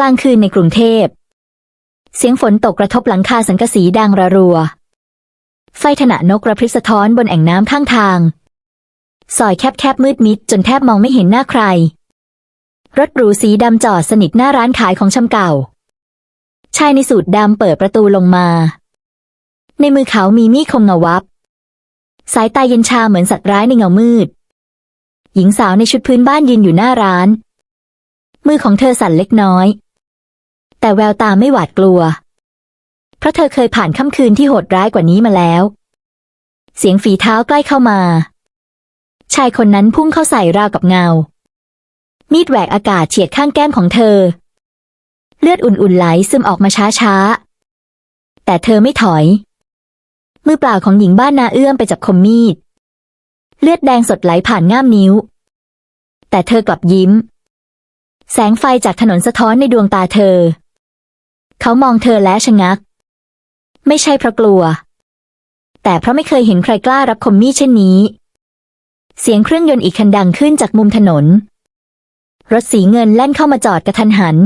กลางคืนในกรุงเทพ เสียงฝนตกกระทบหลังคาสังกะสีดังระรัว ไฟถนะนกกระพริบสะท้อนบนแอ่งน้ำข้างทาง ซอยแคบๆมืดมิดจนแทบมองไม่เห็นหน้าใคร รถหรูสีดำจอดสนิทหน้าร้านขายของชำเก่า ชายในสูทดำเปิดประตูลงมา ในมือเขามีมีดคมเงาวับ สายตาเย็นชาเหมือนสัตว์ร้ายในเงามืด หญิงสาวในชุดพื้นบ้านยืนอยู่หน้าร้านมือของเธอสั่นเล็กน้อย แต่แววตาไม่หวาดกลัว เพราะเธอเคยผ่านค่ำคืนที่โหดร้ายกว่านี้มาแล้ว เสียงฝีเท้าใกล้เข้ามา ชายคนนั้นพุ่งเข้าใส่ราวกับเงา มีดแหวกอากาศเฉียดข้างแก้มของเธอ เลือดอุ่นๆไหลซึมออกมาช้าๆ แต่เธอไม่ถอย มือเปล่าของหญิงบ้านนาเอื้อมไปจับคมมีด เลือดแดงสดไหลผ่านง่ามนิ้ว แต่เธอกลับยิ้ม แสงไฟจากถนนสะท้อนในดวงตาเธอ เขามองเธอและชะงัก ไม่ใช่เพราะกลัว แต่เพราะไม่เคยเห็นใครกล้ารับคมมีดเช่นนี้ เสียงเครื่องยนต์อีกคันดังขึ้นจากมุมถนน รถสีเงินแล่นเข้ามาจอดกระทันหัน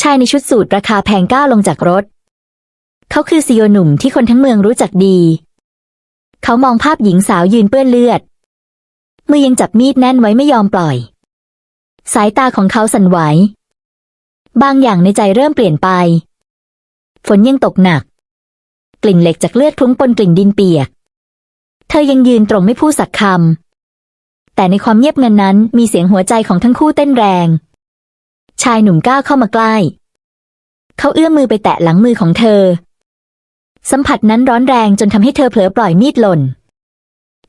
ชายในชุดสูทราคาแพงก้าวลงจากรถ เขาคือซีโอหนุ่มที่คนทั้งเมืองรู้จักดี เขามองภาพหญิงสาวยืนเปื้อนเลือด มือยังจับมีดแน่นไว้ไม่ยอมปล่อย สายตาของเขาสั่นไหว บางอย่างในใจเริ่มเปลี่ยนไป ฝนยังตกหนัก กลิ่นเหล็กจากเลือดคลุ้งปนกลิ่นดินเปียก เธอยังยืนตรงไม่พูดสักคำแต่ในความเงียบงันนั้นมีเสียงหัวใจของทั้งคู่เต้นแรง ชายหนุ่มก้าวเข้ามาใกล้ เขาเอื้อมมือไปแตะหลังมือของเธอ สัมผัสนั้นร้อนแรงจนทำให้เธอเผลอปล่อยมีดหล่น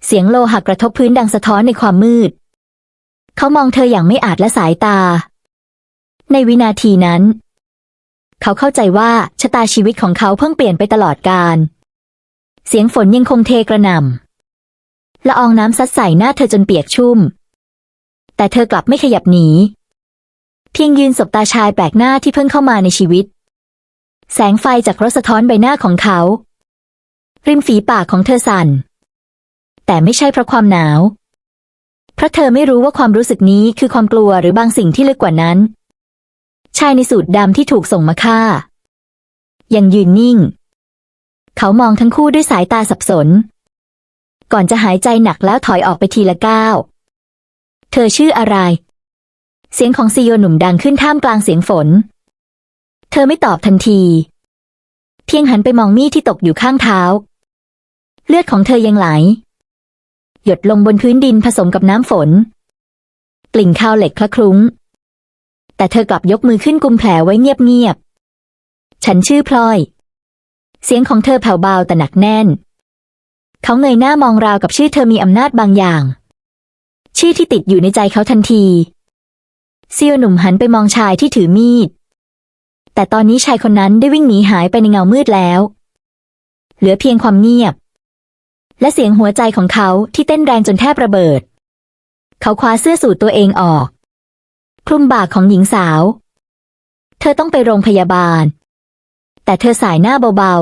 เสียงโลหะกระทบพื้นดังสะท้อนในความมืด เขามองเธออย่างไม่อาจละสายตา ในวินาทีนั้น เขาเข้าใจว่าชะตาชีวิตของเขาเพิ่งเปลี่ยนไปตลอดกาลเสียงฝนยังคงเทกระหน่ำละอองน้ำซัดใส่หน้าเธอจนเปียกชุ่ม แต่เธอกลับไม่ขยับหนี เพียงยืนสบตาชายแปลกหน้าที่เพิ่งเข้ามาในชีวิต แสงไฟจากรถสะท้อนใบหน้าของเขา ริมฝีปากของเธอสั่น แต่ไม่ใช่เพราะความหนาวเพราะเธอไม่รู้ว่าความรู้สึกนี้คือความกลัวหรือบางสิ่งที่ลึกกว่านั้น ชายในสูทดำที่ถูกส่งมาฆ่า ยังยืนนิ่ง เขามองทั้งคู่ด้วยสายตาสับสน ก่อนจะหายใจหนักแล้วถอยออกไปทีละก้าว เธอชื่ออะไร เสียงของซีโอหนุ่มดังขึ้นท่ามกลางเสียงฝน เธอไม่ตอบทันที เพียงหันไปมองมีดที่ตกอยู่ข้างเท้า เลือดของเธอยังไหล หยดลงบนพื้นดินผสมกับน้ำฝน กลิ่นคาวเหล็กคละคลุ้ง แต่เธอกลับยกมือขึ้นกุมแผลไว้เงียบๆ ฉันชื่อพลอย เสียงของเธอแผ่วเบาแต่หนักแน่น เขาเงยหน้ามองราวกับชื่อเธอมีอำนาจบางอย่าง ชื่อที่ติดอยู่ในใจเขาทันทีเซียวหนุ่มหันไปมองชายที่ถือมีด แต่ตอนนี้ชายคนนั้นได้วิ่งหนีหายไปในเงามืดแล้ว เหลือเพียงความเงียบ และเสียงหัวใจของเขาที่เต้นแรงจนแทบระเบิด เขาคว้าเสื้อสูทตัวเองออก คลุมบ่าของหญิงสาว เธอต้องไปโรงพยาบาล แต่เธอสายหน้าเบา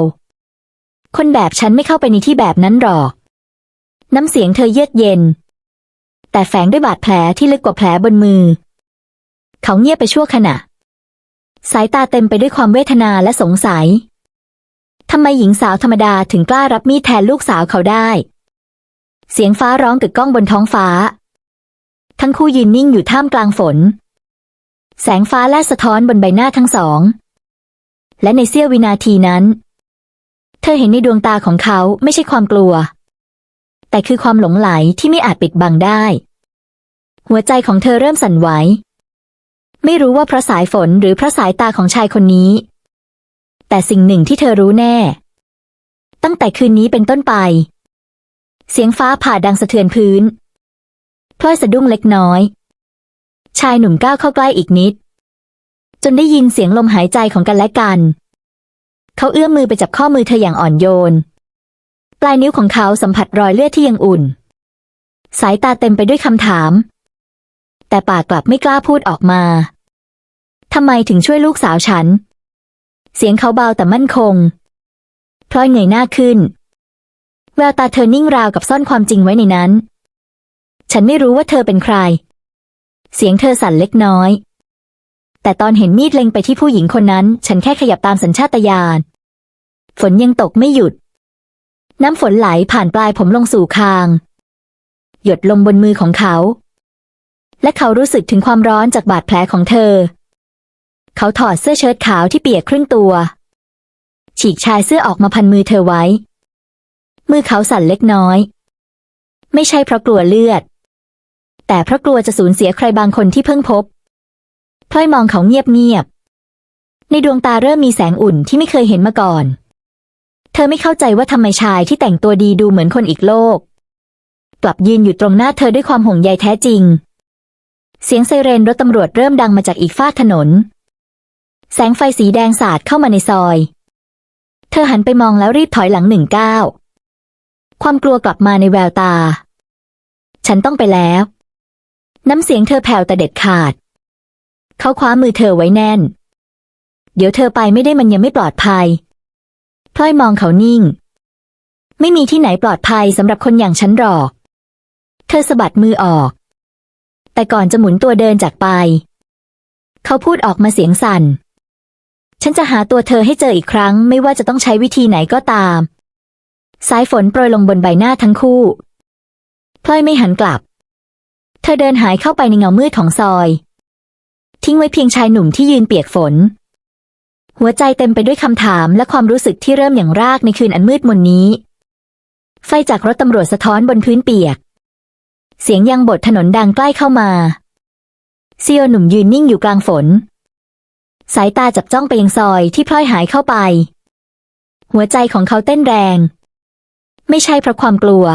ๆ คนแบบฉันไม่เข้าไปในที่แบบนั้นหรอก น้ำเสียงเธอเยือกเย็น แต่แฝงด้วยบาดแผลที่ลึกกว่าแผลบนมือ เขาเงียบไปชั่วขณะ สายตาเต็มไปด้วยความเวทนาและสงสัยทำไมหญิงสาวธรรมดาถึงกล้ารับมีดแทนลูกสาวเขาได้ เสียงฟ้าร้องกึกก้องบนท้องฟ้า ทั้งคู่ยืนนิ่งอยู่ท่ามกลางฝน แสงฟ้าแลดสะท้อนบนใบหน้าทั้งสอง และในเสี้ยววินาทีนั้น เธอเห็นในดวงตาของเขาไม่ใช่ความกลัว แต่คือความหลงไหลที่ไม่อาจปิดบังได้ หัวใจของเธอเริ่มสั่นไหว ไม่รู้ว่าเพราะสายฝนหรือเพราะสายตาของชายคนนี้ แต่สิ่งหนึ่งที่เธอรู้แน่ ตั้งแต่คืนนี้เป็นต้นไป เสียงฟ้าผ่าดังสะเทือนพื้นพลอยสะดุ้งเล็กน้อย ชายหนุ่มก้าวเข้าใกล้อีกนิด จนได้ยินเสียงลมหายใจของกันและกัน เขาเอื้อมมือไปจับข้อมือเธออย่างอ่อนโยน ปลายนิ้วของเขาสัมผัสรอยเลือดที่ยังอุ่น สายตาเต็มไปด้วยคำถาม แต่ปากกลับไม่กล้าพูดออกมาทำไมถึงช่วยลูกสาวฉัน เสียงเขาเบาแต่มั่นคงพลอยเงยหน้าขึ้น แววตาเธอนิ่งราวกับซ่อนความจริงไว้ในนั้น ฉันไม่รู้ว่าเธอเป็นใคร เสียงเธอสั่นเล็กน้อย แต่ตอนเห็นมีดเล็งไปที่ผู้หญิงคนนั้น ฉันแค่ขยับตามสัญชาตญาณ ฝนยังตกไม่หยุด น้ำฝนไหลผ่านปลายผมลงสู่คาง หยดลงบนมือของเขา และเขารู้สึกถึงความร้อนจากบาดแผลของเธอ เขาถอดเสื้อเชิ้ตขาวที่เปียกครึ่งตัว ฉีกชายเสื้อออกมาพันมือเธอไว้ มือเขาสั่นเล็กน้อย ไม่ใช่เพราะกลัวเลือด แต่เพราะกลัวจะสูญเสียใครบางคนที่เพิ่งพบพลอยมองเขาเงียบๆในดวงตาเริ่มมีแสงอุ่นที่ไม่เคยเห็นมาก่อน เธอไม่เข้าใจว่าทำไมชายที่แต่งตัวดีดูเหมือนคนอีกโลก กลับยืนอยู่ตรงหน้าเธอด้วยความห่วงใยแท้จริง เสียงไซเรนรถตำรวจเริ่มดังมาจากอีกฟาถนน แสงไฟสีแดงสาดเข้ามาในซอย เธอหันไปมองแล้วรีบถอยหลังหนึ่งก้าวความกลัวกลับมาในแววตา ฉันต้องไปแล้ว น้ำเสียงเธอแผ่วแต่เด็ดขาด เขาคว้ามือเธอไว้แน่น เดี๋ยวเธอไปไม่ได้มันยังไม่ปลอดภัยพลอยมองเขานิ่ง ไม่มีที่ไหนปลอดภัยสำหรับคนอย่างฉันหรอก เธอสะบัดมือออก แต่ก่อนจะหมุนตัวเดินจากไป เขาพูดออกมาเสียงสั่น ฉันจะหาตัวเธอให้เจออีกครั้ง ไม่ว่าจะต้องใช้วิธีไหนก็ตาม สายฝนโปรยลงบนใบหน้าทั้งคู่พลอยไม่หันกลับ เธอเดินหายเข้าไปในเงามืดของซอย ทิ้งไว้เพียงชายหนุ่มที่ยืนเปียกฝน หัวใจเต็มไปด้วยคำถามและความรู้สึกที่เริ่มอย่างรากในคืนอันมืดมนนี้ ไฟจากรถตำรวจสะท้อนบนพื้นเปียก เสียงยังบทถนนดังใกล้เข้ามาเซียวหนุ่มยืนนิ่งอยู่กลางฝน สายตาจับจ้องไปยังซอยที่พลอยหายเข้าไป หัวใจของเขาเต้นแรง ไม่ใช่เพราะความกลัว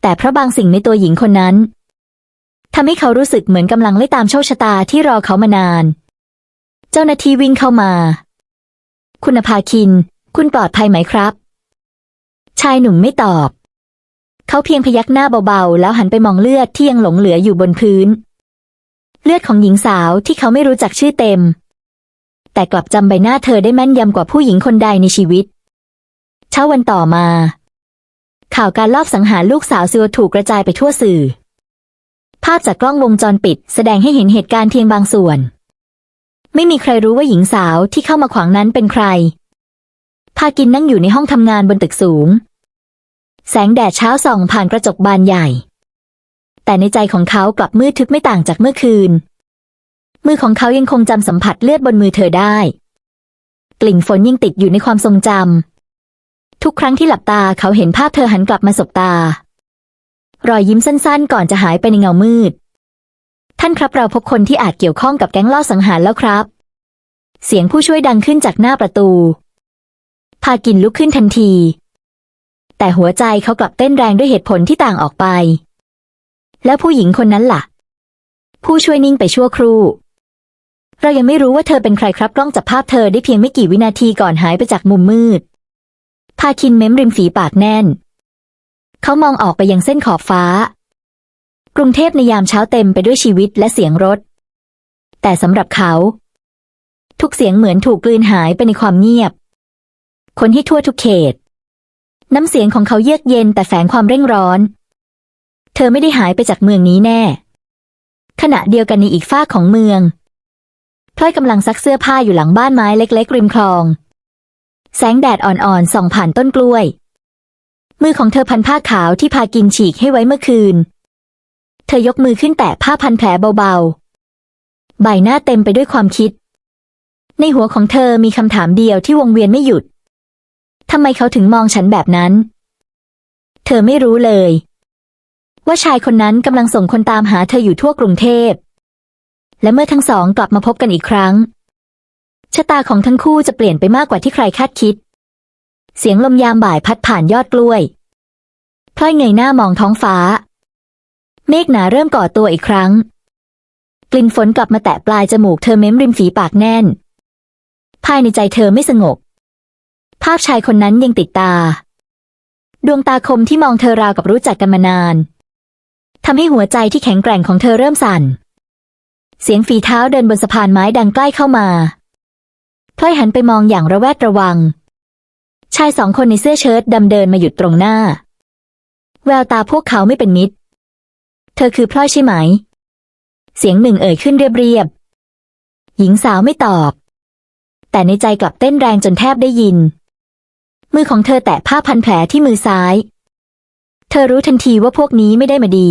แต่เพราะบางสิ่งในตัวหญิงคนนั้น ทำให้เขารู้สึกเหมือนกำลังไล่ตามโชคชะตาที่รอเขามานาน เจ้าหน้าที่วิ่งเข้ามา คุณภาคิน คุณปลอดภัยไหมครับ ชายหนุ่มไม่ตอบ เขาเพียงพยักหน้าเบาๆ แล้วหันไปมองเลือดที่ยังหลงเหลืออยู่บนพื้น เลือดของหญิงสาวที่เขาไม่รู้จักชื่อเต็ม แต่กลับจำใบหน้าเธอได้แม่นยำกว่าผู้หญิงคนใดในชีวิต เช้าวันต่อมา ข่าวการลอบสังหารลูกสาวซิวถูกกระจายไปทั่วสื่อ ภาพจากกล้องวงจรปิด แสดงให้เห็นเหตุการณ์เพียงบางส่วน ไม่มีใครรู้ว่าหญิงสาวที่เข้ามาขวางนั้นเป็นใคร พากินนั่งอยู่ในห้องทำงานบนตึกสูง แสงแดดเช้าส่องผ่านกระจกบานใหญ่ แต่ในใจของเขากลับมืดทึบไม่ต่างจากเมื่อคืน มือของเขายังคงจำสัมผัสเลือดบนมือเธอได้ กลิ่นฝนยังติดอยู่ในความทรงจำทุกครั้งที่หลับตาเขาเห็นภาพเธอหันกลับมาสบตา รอยยิ้มสั้นๆ ก่อนจะหายไปในเงามืด ท่านครับเราพบคนที่อาจเกี่ยวข้องกับแก๊งล่อสังหารแล้วครับ เสียงผู้ช่วยดังขึ้นจากหน้าประตู พากินลุกขึ้นทันที แต่หัวใจเขากลับเต้นแรงด้วยเหตุผลที่ต่างออกไป แล้วผู้หญิงคนนั้นล่ะ ผู้ช่วยนิ่งไปชั่วครู่ เรายังไม่รู้ว่าเธอเป็นใครครับกล้องจับภาพเธอได้เพียงไม่กี่วินาทีก่อนหายไปจากมุมมืดพาคินเม้มริมฝีปากแน่น เขามองออกไปยังเส้นขอบฟ้า กรุงเทพในยามเช้าเต็มไปด้วยชีวิตและเสียงรถ แต่สำหรับเขา ทุกเสียงเหมือนถูกกลืนหายไปในความเงียบ คนที่ทั่วทุกเขต น้ำเสียงของเขาเยือกเย็นแต่แฝงความเร่งร้อน เธอไม่ได้หายไปจากเมืองนี้แน่ ขณะเดียวกันในอีกฝ้าของเมืองพลอยกำลังซักเสื้อผ้าอยู่หลังบ้านไม้เล็ก ๆ ริมคลอง แสงแดดอ่อนๆส่องผ่านต้นกล้วย มือของเธอพันผ้าขาวที่พากินฉีกให้ไว้เมื่อคืน เธอยกมือขึ้นแตะผ้าพันแผลเบาๆ ใบหน้าเต็มไปด้วยความคิด ในหัวของเธอมีคำถามเดียวที่วงเวียนไม่หยุด ทำไมเขาถึงมองฉันแบบนั้น เธอไม่รู้เลย ว่าชายคนนั้นกำลังส่งคนตามหาเธออยู่ทั่วกรุงเทพ และเมื่อทั้งสองกลับมาพบกันอีกครั้ง ชะตาของทั้งคู่จะเปลี่ยนไปมากกว่าที่ใครคาดคิด เสียงลมยามบ่ายพัดผ่านยอดกล้วยพลอยเงยหน้ามองท้องฟ้า เมฆหนาเริ่มก่อตัวอีกครั้ง กลิ่นฝนกลับมาแตะปลายจมูกเธอเม้มริมฝีปากแน่น ภายในใจเธอไม่สงบ ภาพชายคนนั้นยังติดตา ดวงตาคมที่มองเธอราวกับรู้จักกันมานานทำให้หัวใจที่แข็งแกร่งของเธอเริ่มสั่น เสียงฝีเท้าเดินบนสะพานไม้ดังใกล้เข้ามาพลอยหันไปมองอย่างระแวดระวัง ชายสองคนในเสื้อเชิ้ตดำเดินมาหยุดตรงหน้า แววตาพวกเขาไม่เป็นมิตร เธอคือพลอยใช่ไหม เสียงหนึ่งเอ่ยขึ้นเรียบๆ หญิงสาวไม่ตอบ แต่ในใจกลับเต้นแรงจนแทบได้ยิน มือของเธอแตะผ้าพันแผลที่มือซ้าย เธอรู้ทันทีว่าพวกนี้ไม่ได้มาดี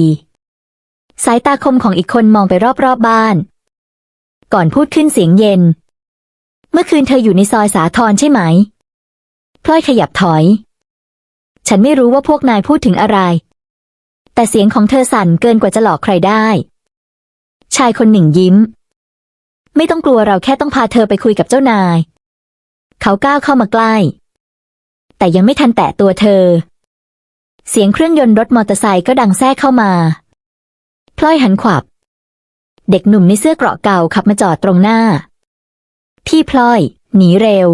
สายตาคมของอีกคนมองไปรอบๆบบ้าน ก่อนพูดขึ้นเสียงเย็น เมื่อคืนเธออยู่ในซอยสาทรใช่ไหม พลอยขยับถอย ฉันไม่รู้ว่าพวกนายพูดถึงอะไร แต่เสียงของเธอสั่นเกินกว่าจะหลอกใครได้ ชายคนหนึ่งยิ้ม ไม่ต้องกลัวเราแค่ต้องพาเธอไปคุยกับเจ้านาย เขาก้าวเข้ามาใกล้ แต่ยังไม่ทันแตะตัวเธอ เสียงเครื่องยนต์รถมอเตอร์ไซค์ก็ดังแทรกเข้ามา พลอยหันขวับ เด็กหนุ่มในเสื้อเกราะเก่าขับมาจอดตรงหน้า พี่พลอย หนีเร็ว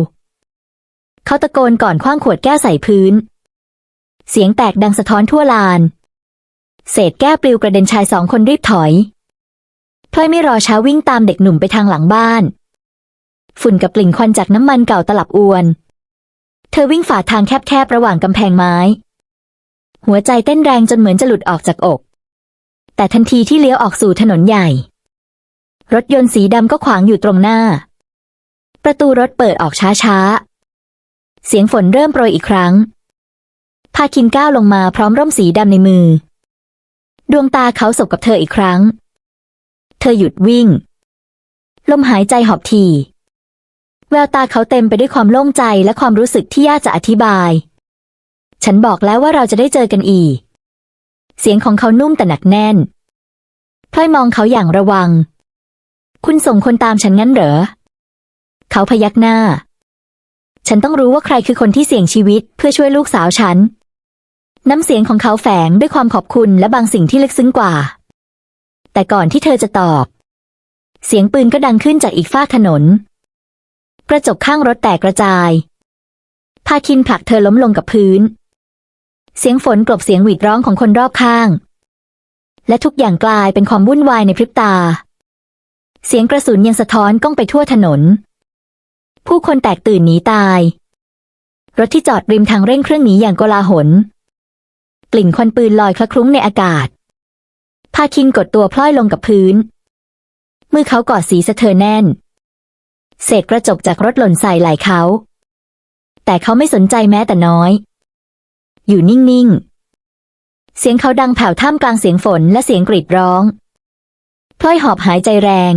เขาตะโกนก่อนคว้างขวดแก้วใส่พื้น เสียงแตกดังสะท้อนทั่วลาน เศษแก้วปลิวกระเด็นชายสองคนรีบถอยพลอยไม่รอช้าวิ่งตามเด็กหนุ่มไปทางหลังบ้าน ฝุ่นกับกลิ่นควันจากน้ำมันเก่าตลับอวน เธอวิ่งฝ่าทางแคบๆระหว่างกำแพงไม้ หัวใจเต้นแรงจนเหมือนจะหลุดออกจากอก แต่ทันทีที่เลี้ยวออกสู่ถนนใหญ่ รถยนต์สีดำก็ขวางอยู่ตรงหน้า ประตูรถเปิดออกช้าๆ เสียงฝนเริ่มโปรยอีกครั้ง พาคินก้าวลงมาพร้อมร่มสีดำในมือ ดวงตาเขาสบกับเธออีกครั้ง เธอหยุดวิ่ง ลมหายใจหอบทีแววตาเขาเต็มไปด้วยความโล่งใจและความรู้สึกที่ยากจะอธิบาย ฉันบอกแล้วว่าเราจะได้เจอกันอีก เสียงของเขานุ่มแต่หนักแน่นพลอยมองเขาอย่างระวัง คุณส่งคนตามฉันงั้นเหรอ เขาพยักหน้า ฉันต้องรู้ว่าใครคือคนที่เสี่ยงชีวิตเพื่อช่วยลูกสาวฉัน น้ำเสียงของเขาแฝงด้วยความขอบคุณและบางสิ่งที่ลึกซึ้งกว่า แต่ก่อนที่เธอจะตอบ เสียงปืนก็ดังขึ้นจากอีกฟากถนน กระจกข้างรถแตกกระจาย พาคินผลักเธอล้มลงกับพื้น เสียงฝนกลบเสียงหวีดร้องของคนรอบข้าง และทุกอย่างกลายเป็นความวุ่นวายในพริบตา เสียงกระสุนยังสะท้อนก้องไปทั่วถนน ผู้คนแตกตื่นหนีตาย รถที่จอดริมทางเร่งเครื่องหนีอย่างโกลาหล กลิ่นควันปืนลอยคละคลุ้งในอากาศ พาคินกดตัวพลอยลงกับพื้น มือเขากอดสีสะเธอแน่น เศษกระจกจากรถหล่นใส่ไหล่เขา แต่เขาไม่สนใจแม้แต่น้อย อยู่นิ่งๆ เสียงเขาดังแผ่วท่ามกลางเสียงฝนและเสียงกรีดร้องพลอยหอบหายใจแรง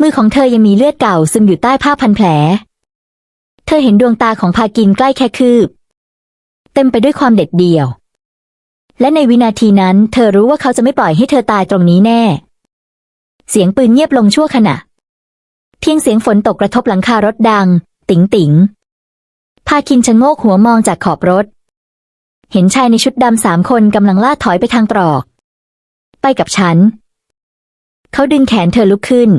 มือของเธอยังมีเลือดเก่าซึมอยู่ใต้ผ้าพันแผล เธอเห็นดวงตาของพากินใกล้แค่คืบ เต็มไปด้วยความเด็ดเดี่ยว และในวินาทีนั้น เธอรู้ว่าเขาจะไม่ปล่อยให้เธอตายตรงนี้แน่ เสียงปืนเงียบลงชั่วขณะ เพียงเสียงฝนตกกระทบหลังคารถดัง ติ๋งติ๋งพาคินชะโงกหัวมองจากขอบรถ เห็นชายในชุดดำสามคนกำลังล่าถอยไปทางตรอก ไปกับฉัน เขาดึงแขนเธอลุกขึ้น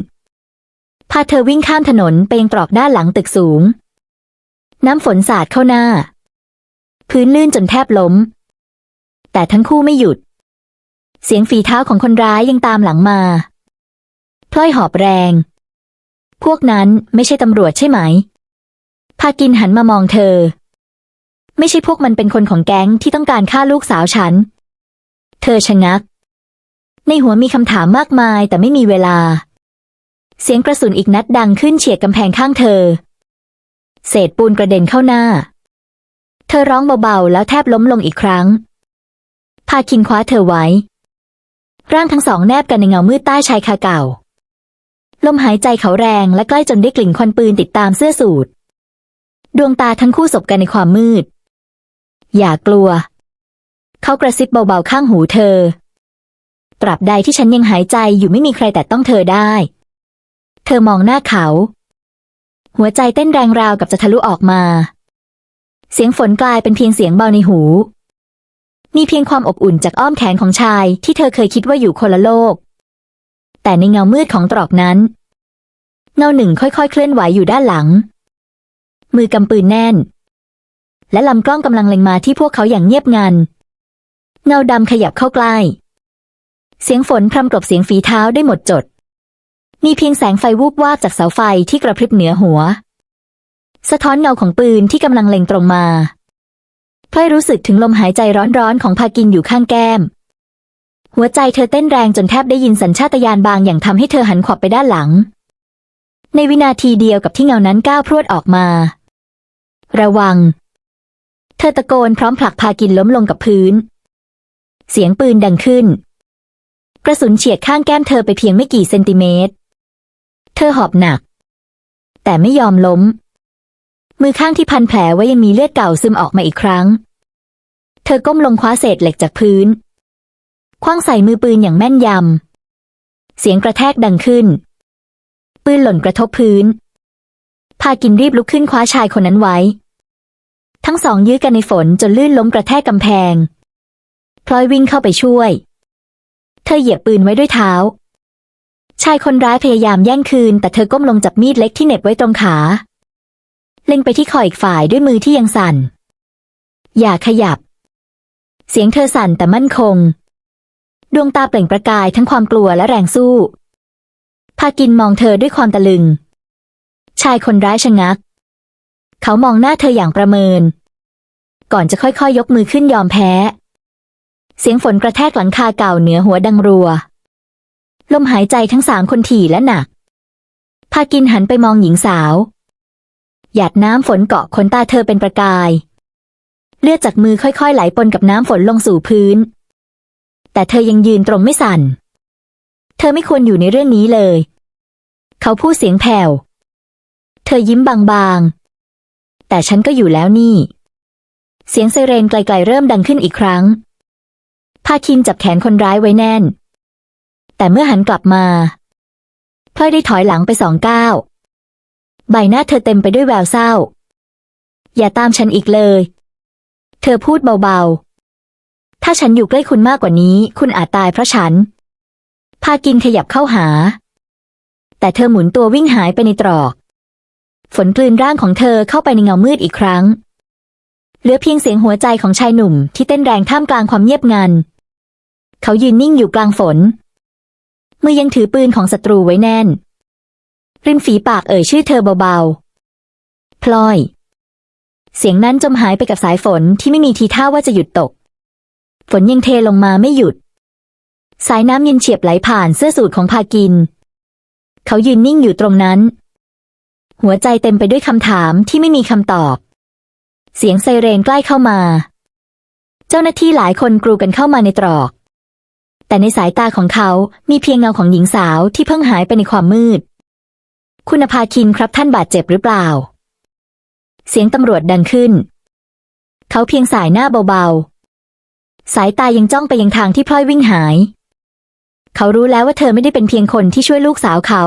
พาเธอวิ่งข้ามถนนไปยังตรอกด้านหลังตึกสูง น้ำฝนสาดเข้าหน้า พื้นลื่นจนแทบล้ม แต่ทั้งคู่ไม่หยุด เสียงฝีเท้าของคนร้ายยังตามหลังมา พลอยหอบแรง พวกนั้นไม่ใช่ตำรวจใช่ไหม พากินหันมามองเธอ ไม่ใช่พวกมันเป็นคนของแก๊งที่ต้องการฆ่าลูกสาวฉัน เธอชะงัก ในหัวมีคำถามมากมายแต่ไม่มีเวลา เสียงกระสุนอีกนัดดังขึ้นเฉียดกำแพงข้างเธอ เศษปูนกระเด็นเข้าหน้า เธอร้องเบาๆ แล้วแทบล้มลงอีกครั้ง พาคินคว้าเธอไว้ ร่างทั้งสองแนบกันในเงามืดใต้ชายคาเก่า ลมหายใจเขาแรงและใกล้จนได้กลิ่นควันปืนติดตามเสื้อสูทดวงตาทั้งคู่สบกันในความมืด อย่ากลัว เขากระซิบเบาๆข้างหูเธอ ตราบใดที่ฉันยังหายใจอยู่ไม่มีใครแต่ต้องเธอได้ เธอมองหน้าเขา หัวใจเต้นแรงราวกับจะทะลุออกมา เสียงฝนกลายเป็นเพียงเสียงเบาในหู มีเพียงความอบอุ่นจากอ้อมแขนของชายที่เธอเคยคิดว่าอยู่คนละโลก แต่ในเงามืดของตรอกนั้น เงาหนึ่งค่อยๆ เคลื่อนไหวอยู่ด้านหลัง มือกำปืนแน่น และลำกล้องกำลังเล็งมาที่พวกเขาอย่างเงียบงัน เงาดำขยับเข้าใกล้เสียงฝนพรำกลบเสียงฝีเท้าได้หมดจด มีเพียงแสงไฟวูบวาบจากเสาไฟที่กระพริบเหนือหัว สะท้อนเงาของปืนที่กำลังเล็งตรงมาพลอยรู้สึกถึงลมหายใจร้อนๆของพากินอยู่ข้างแก้ม หัวใจเธอเต้นแรงจนแทบได้ยินสัญชาตญาณบางอย่างทำให้เธอหันขวับไปด้านหลัง ในวินาทีเดียวกับที่เงานั้นก้าวพรวดออกมา ระวัง เธอตะโกนพร้อมผลักพากินล้มลงกับพื้น เสียงปืนดังขึ้น กระสุนเฉียดข้างแก้มเธอไปเพียงไม่กี่เซนติเมตร เธอหอบหนัก แต่ไม่ยอมล้ม มือข้างที่พันแผลไว้ยังมีเลือดเก่าซึมออกมาอีกครั้ง เธอก้มลงคว้าเศษเหล็กจากพื้น คว้างใส่มือปืนอย่างแม่นยำ เสียงกระแทกดังขึ้น ปืนหล่นกระทบพื้น พากินรีบลุกขึ้นคว้าชายคนนั้นไว้ ทั้งสองยื้อกันในฝนจนลื่นล้มกระแทกกำแพง พลอยวิ่งเข้าไปช่วย เธอเหยียบปืนไว้ด้วยเท้า ชายคนร้ายพยายามแย่งคืน แต่เธอก้มลงจับมีดเล็กที่เหน็บไว้ตรงขา เล็งไปที่คออีกฝ่ายด้วยมือที่ยังสั่น อย่าขยับ เสียงเธอสั่นแต่มั่นคง ดวงตาเปล่งประกายทั้งความกลัวและแรงสู้ พากินมองเธอด้วยความตะลึง ชายคนร้ายชะงัก เขามองหน้าเธออย่างประเมิน ก่อนจะค่อยๆยยกมือขึ้นยอมแพ้ เสียงฝนกระแทกหลังคาเก่าเหนือหัวดังรัว ลมหายใจทั้งสามคนถี่และหนัก พากินหันไปมองหญิงสาว หยาดน้ำฝนเกาะขนตาเธอเป็นประกาย เลือดจากมือค่อยๆ ไหลปนกับน้ำฝนลงสู่พื้น แต่เธอยังยืนตรงไม่สั่น เธอไม่ควรอยู่ในเรื่องนี้เลย เขาพูดเสียงแผ่ว เธอยิ้มบางๆ แต่ฉันก็อยู่แล้วนี่ เสียงไซเรนไกลๆเริ่มดังขึ้นอีกครั้งพาคินจับแขนคนร้ายไว้แน่น แต่เมื่อหันกลับมาพลอยได้ถอยหลังไปสองก้าวใบหน้าเธอเต็มไปด้วยแววเศร้า อย่าตามฉันอีกเลย เธอพูดเบาๆ ถ้าฉันอยู่ใกล้คุณมากกว่านี้ คุณอาจตายเพราะฉัน พากินขยับเข้าหา แต่เธอหมุนตัววิ่งหายไปในตรอก ฝนกลืนร่างของเธอเข้าไปในเงามืดอีกครั้ง เหลือเพียงเสียงหัวใจของชายหนุ่มที่เต้นแรงท่ามกลางความเงียบงัน เขายืนนิ่งอยู่กลางฝน มือยังถือปืนของศัตรูไว้แน่น ริมฝีปากเอ่ยชื่อเธอเบาๆ พลอย เสียงนั้นจมหายไปกับสายฝนที่ไม่มีทีท่าว่าจะหยุดตก ฝนยังเทลงมาไม่หยุด สายน้ำเย็นเฉียบไหลผ่านเสื้อสูทของพากิน เขายืนนิ่งอยู่ตรงนั้น หัวใจเต็มไปด้วยคำถามที่ไม่มีคำตอบ เสียงไซเรนใกล้เข้ามา เจ้าหน้าที่หลายคนกรูกันเข้ามาในตรอก แต่ในสายตาของเขามีเพียงเงาของหญิงสาวที่เพิ่งหายไปในความมืด คุณภาคินครับท่านบาดเจ็บหรือเปล่า เสียงตำรวจดังขึ้น เขาเพียงสายหน้าเบาๆ สายตายังจ้องไปยังทางที่พลอยวิ่งหาย เขารู้แล้วว่าเธอไม่ได้เป็นเพียงคนที่ช่วยลูกสาวเขา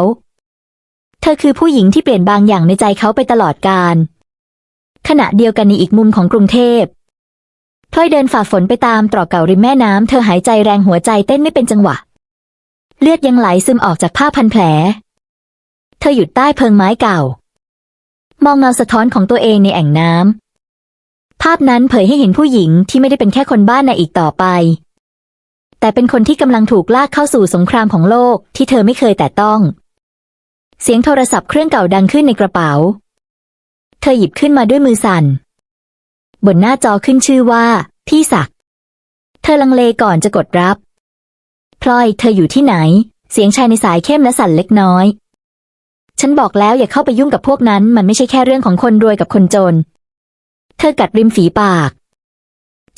เธอคือผู้หญิงที่เปลี่ยนบางอย่างในใจเขาไปตลอดกาลขณะเดียวกันในอีกมุมของกรุงเทพ พลอยเดินฝ่าฝนไปตามตรอกเก่าริมแม่น้ำเธอหายใจแรงหัวใจเต้นไม่เป็นจังหวะ เลือดยังไหลซึมออกจากผ้าพันแผล เธอหยุดใต้เพิงไม้เก่า มองเงาสะท้อนของตัวเองในแอ่งน้ำภาพนั้นเผยให้เห็นผู้หญิงที่ไม่ได้เป็นแค่คนบ้านในอีกต่อไป แต่เป็นคนที่กำลังถูกลากเข้าสู่สงครามของโลกที่เธอไม่เคยแต่ต้อง เสียงโทรศัพท์เครื่องเก่าดังขึ้นในกระเป๋า เธอหยิบขึ้นมาด้วยมือสั่น บนหน้าจอขึ้นชื่อว่า พี่ศักดิ์เธอลังเลก่อนจะกดรับพลอยเธออยู่ที่ไหน เสียงชายในสายเข้มและสั่นเล็กน้อย ฉันบอกแล้วอย่าเข้าไปยุ่งกับพวกนั้น มันไม่ใช่แค่เรื่องของคนรวยกับคนจน เธอกัดริมฝีปาก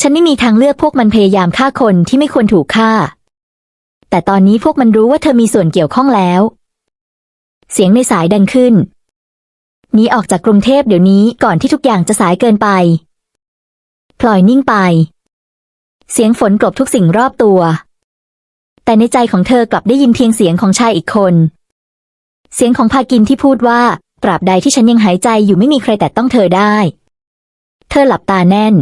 ฉันไม่มีทางเลือกพวกมันพยายามฆ่าคนที่ไม่ควรถูกฆ่า แต่ตอนนี้พวกมันรู้ว่าเธอมีส่วนเกี่ยวข้องแล้ว เสียงในสายดังขึ้นหนีออกจากกรุงเทพเดี๋ยวนี้ก่อนที่ทุกอย่างจะสายเกินไป พลอยนิ่งไป เสียงฝนกลบทุกสิ่งรอบตัว แต่ในใจของเธอกลับได้ยินเพียงเสียงของชายอีกคน เสียงของพากินที่พูดว่าตราบใดที่ฉันยังหายใจอยู่ไม่มีใครแต่ต้องเธอได้ เธอหลับตาแน่น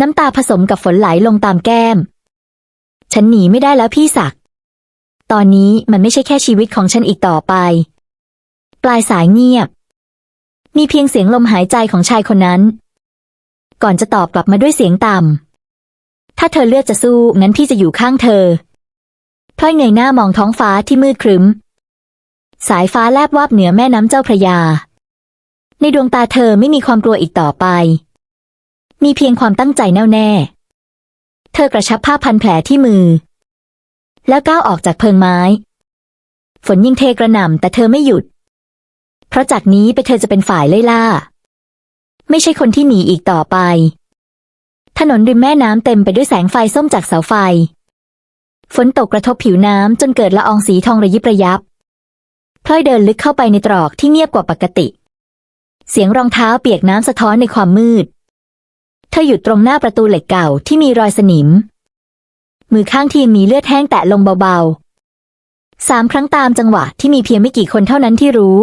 น้ำตาผสมกับฝนไหลลงตามแก้ม ฉันหนีไม่ได้แล้วพี่ศักดิ์ตอนนี้มันไม่ใช่แค่ชีวิตของฉันอีกต่อไป ปลายสายเงียบ มีเพียงเสียงลมหายใจของชายคนนั้น ก่อนจะตอบกลับมาด้วยเสียงต่ำ ถ้าเธอเลือกจะสู้งั้นพี่จะอยู่ข้างเธอพลอยเงยหน้ามองท้องฟ้าที่มืดครึ้ม สายฟ้าแลบวาบเหนือแม่น้ำเจ้าพระยา ในดวงตาเธอไม่มีความกลัวอีกต่อไป มีเพียงความตั้งใจแน่วแน่ เธอกระชับผ้าพันแผลที่มือ แล้วก้าวออกจากเพิงไม้ ฝนยิ่งเทกระหน่ำแต่เธอไม่หยุด เพราะจากนี้ไปเธอจะเป็นฝ่ายไล่ล่า ไม่ใช่คนที่หนีอีกต่อไป ถนนริมแม่น้ำเต็มไปด้วยแสงไฟส้มจากเสาไฟ ฝนตกกระทบผิวน้ำจนเกิดละอองสีทองระยิบระยับพลอยเดินลึกเข้าไปในตรอกที่เงียบกว่าปกติ เสียงรองเท้าเปียกน้ำสะท้อนในความมืด เธอหยุดตรงหน้าประตูเหล็กเก่าที่มีรอยสนิม มือข้างที่มีเลือดแห้งแตะลงเบาๆสามครั้งตามจังหวะที่มีเพียงไม่กี่คนเท่านั้นที่รู้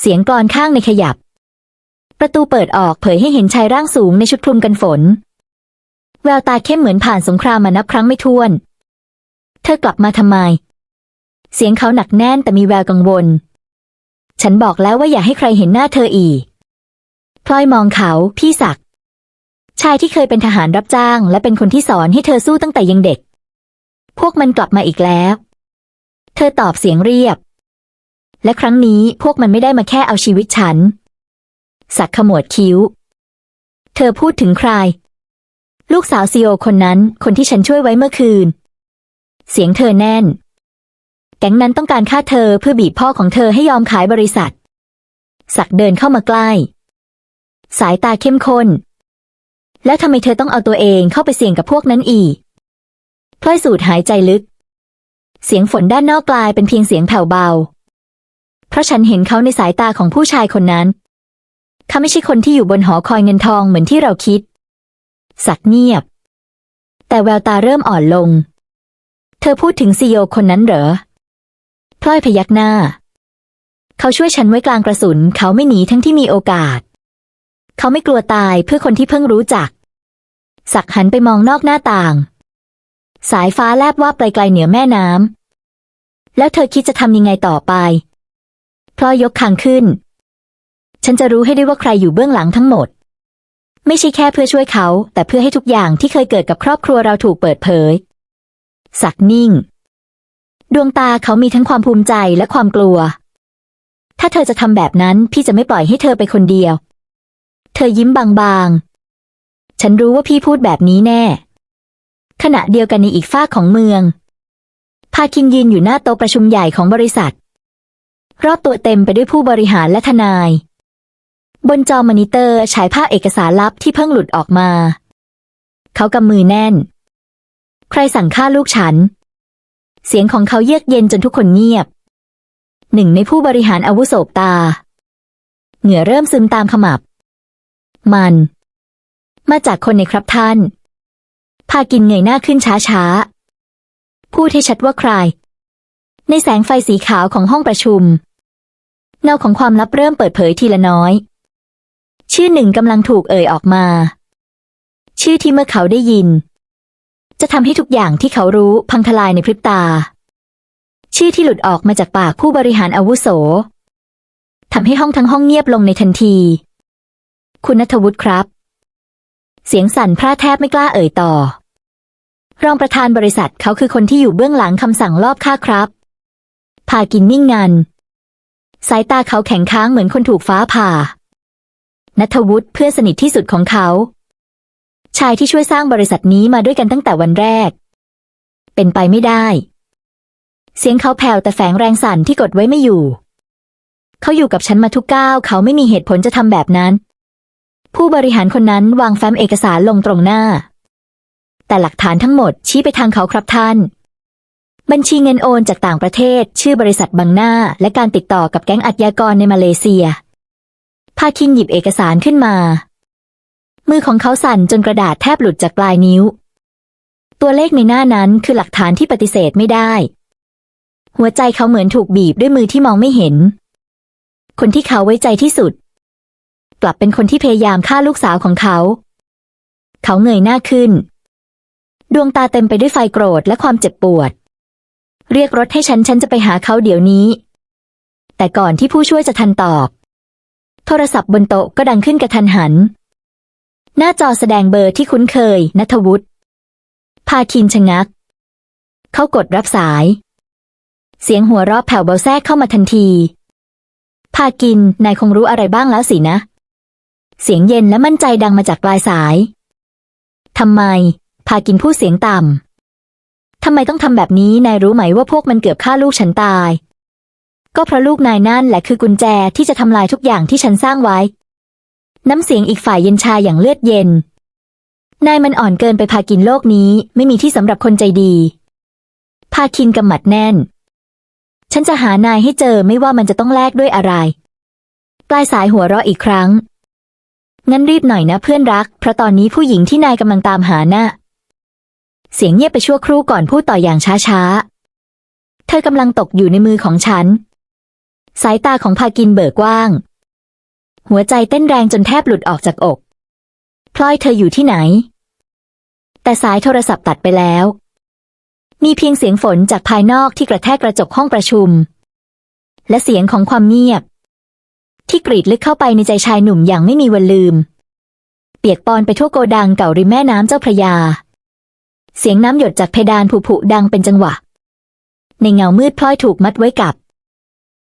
เสียงกลอนข้างในขยับ ประตูเปิดออกเผยให้เห็นชายร่างสูงในชุดคลุมกันฝน แววตาเข้มเหมือนผ่านสงครามมานับครั้งไม่ถ้วน เธอกลับมาทำไม เสียงเขาหนักแน่นแต่มีแววกังวล ฉันบอกแล้วว่าอย่าให้ใครเห็นหน้าเธออีกพลอยมองเขาพี่ศักดิ์ชายที่เคยเป็นทหารรับจ้าง และเป็นคนที่สอนให้เธอสู้ตั้งแต่ยังเด็ก พวกมันกลับมาอีกแล้ว เธอตอบเสียงเรียบ และครั้งนี้พวกมันไม่ได้มาแค่เอาชีวิตฉัน สักขมวดคิ้ว เธอพูดถึงใคร ลูกสาวซีโอคนนั้น คนที่ฉันช่วยไว้เมื่อคืน เสียงเธอแน่น แก๊งนั้นต้องการฆ่าเธอเพื่อบีบพ่อของเธอให้ยอมขายบริษัท สักเดินเข้ามาใกล้ สายตาเข้มข้น แล้วทำไมเธอต้องเอาตัวเองเข้าไปเสี่ยงกับพวกนั้นอีกพลอยสูดหายใจลึก เสียงฝนด้านนอกกลายเป็นเพียงเสียงแผ่วเบา เพราะฉันเห็นเขาในสายตาของผู้ชายคนนั้น ขาไม่ใช่คนที่อยู่บนหอคอยเงินทองเหมือนที่เราคิด สักเงียบ แต่แววตาเริ่มอ่อนลง เธอพูดถึงซีโอคนนั้นเหรอพลอยพยักหน้า เขาช่วยฉันไว้กลางกระสุน เขาไม่หนีทั้งที่มีโอกาส เขาไม่กลัวตายเพื่อคนที่เพิ่งรู้จัก สักหันไปมองนอกหน้าต่าง สายฟ้าแลบว่าไกลๆเหนือแม่น้ำแล้วเธอคิดจะทำยังไงต่อไปพลอยยกคางขึ้น ฉันจะรู้ให้ได้ว่าใครอยู่เบื้องหลังทั้งหมด ไม่ใช่แค่เพื่อช่วยเขา แต่เพื่อให้ทุกอย่างที่เคยเกิดกับครอบครัวเราถูกเปิดเผย สักนิ่ง ดวงตาเขามีทั้งความภูมิใจและความกลัว ถ้าเธอจะทำแบบนั้นพี่จะไม่ปล่อยให้เธอไปคนเดียว เธอยิ้มบางๆ ฉันรู้ว่าพี่พูดแบบนี้แน่ ขณะเดียวกันในอีกฝ้าของเมือง พาคินยืนอยู่หน้าโต๊ะประชุมใหญ่ของบริษัท รอบตัวเต็มไปด้วยผู้บริหารและทนาย บนจอมอนิเตอร์ฉายภาพเอกสารลับที่เพิ่งหลุดออกมา เขากำมือแน่น ใครสั่งฆ่าลูกฉัน เสียงของเขาเยือกเย็นจนทุกคนเงียบ หนึ่งในผู้บริหารอาวุโสตา เหงื่อเริ่มซึมตามขมับ มัน มาจากคนในครับท่าน พากินเงยหน้าขึ้นช้าๆ พูดให้ชัดว่าใคร ในแสงไฟสีขาวของห้องประชุมเงาของความลับเริ่มเปิดเผยทีละน้อย ชื่อหนึ่งกำลังถูกเอ่ยออกมา ชื่อที่เมื่อเขาได้ยิน จะทำให้ทุกอย่างที่เขารู้พังทลายในพริบตา ชื่อที่หลุดออกมาจากปากผู้บริหารอาวุโสทำให้ห้องทั้งห้องเงียบลงในทันที คุณนัทวุฒิครับ เสียงสั่นพร่าแทบไม่กล้าเอ่ยต่อ รองประธานบริษัทเขาคือคนที่อยู่เบื้องหลังคำสั่งลอบฆ่าครับ พากินนิ่งงัน สายตาเขาแข็งค้างเหมือนคนถูกฟ้าผ่า นัทวุฒิเพื่อนสนิทที่สุดของเขา ชายที่ช่วยสร้างบริษัทนี้มาด้วยกันตั้งแต่วันแรก เป็นไปไม่ได้ เสียงเขาแผ่วแต่แฝงแรงสั่นที่กดไว้ไม่อยู่ เขาอยู่กับฉันมาทุกก้าวเขาไม่มีเหตุผลจะทำแบบนั้น ผู้บริหารคนนั้นวางแฟ้มเอกสารลงตรงหน้า แต่หลักฐานทั้งหมดชี้ไปทางเขาครับท่านบัญชีเงินโอนจากต่างประเทศ ชื่อบริษัทบังหน้า และการติดต่อกับแก๊งอาชญากรในมาเลเซียาคินหยิบเอกสารขึ้นมา มือของเขาสั่นจนกระดาษแทบหลุดจากปลายนิ้ว ตัวเลขในหน้านั้นคือหลักฐานที่ปฏิเสธไม่ได้ หัวใจเขาเหมือนถูกบีบด้วยมือที่มองไม่เห็น คนที่เขาไว้ใจที่สุด กลับเป็นคนที่พยายามฆ่าลูกสาวของเขา เขาเงยหน้าขึ้น ดวงตาเต็มไปด้วยไฟโกรธและความเจ็บปวด เรียกรถให้ฉันฉันจะไปหาเขาเดี๋ยวนี้ แต่ก่อนที่ผู้ช่วยจะทันตอบ โทรศัพท์บนโต๊ะก็ดังขึ้นกระทันหัน หน้าจอแสดงเบอร์ที่คุ้นเคยนัทวุฒิพาคินชะงัก เขากดรับสาย เสียงหัวเราะแผ่วเบาแทรกเข้ามาทันที พากินนายคงรู้อะไรบ้างแล้วสินะ เสียงเย็นและมั่นใจดังมาจากปลายสายทำไม พากินพูดเสียงต่ำทำไมต้องทำแบบนี้นายรู้ไหมว่าพวกมันเกือบฆ่าลูกฉันตาย ก็เพราะลูกนายนั่นแหละคือกุญแจที่จะทำลายทุกอย่างที่ฉันสร้างไว้ น้ำเสียงอีกฝ่ายเย็นชาอย่างเลือดเย็น นายมันอ่อนเกินไปพากินโลกนี้ ไม่มีที่สำหรับคนใจดี พาคินกำหมัดแน่น ฉันจะหานายให้เจอไม่ว่ามันจะต้องแลกด้วยอะไร ปลายสายหัวเราะอีกครั้ง งั้นรีบหน่อยนะเพื่อนรัก เพราะตอนนี้ผู้หญิงที่นายกำลังตามหาน่ะเสียงเงียบไปชั่วครู่ก่อนพูดต่ออย่างช้าๆ เธอกำลังตกอยู่ในมือของฉัน สายตาของพากินเบิกกว้าง หัวใจเต้นแรงจนแทบหลุดออกจากอก พลอยเธออยู่ที่ไหน แต่สายโทรศัพท์ตัดไปแล้ว มีเพียงเสียงฝนจากภายนอกที่กระแทกกระจกห้องประชุม และเสียงของความเงียบ ที่กรีดลึกเข้าไปในใจชายหนุ่มอย่างไม่มีวันลืม เปียกปอนไปทั่วโกดังเก่าริมแม่น้ำเจ้าพระยา เสียงน้ำหยดจากเพดานผุๆดังเป็นจังหวะ ในเงามืดพลอยถูกมัดไว้กับ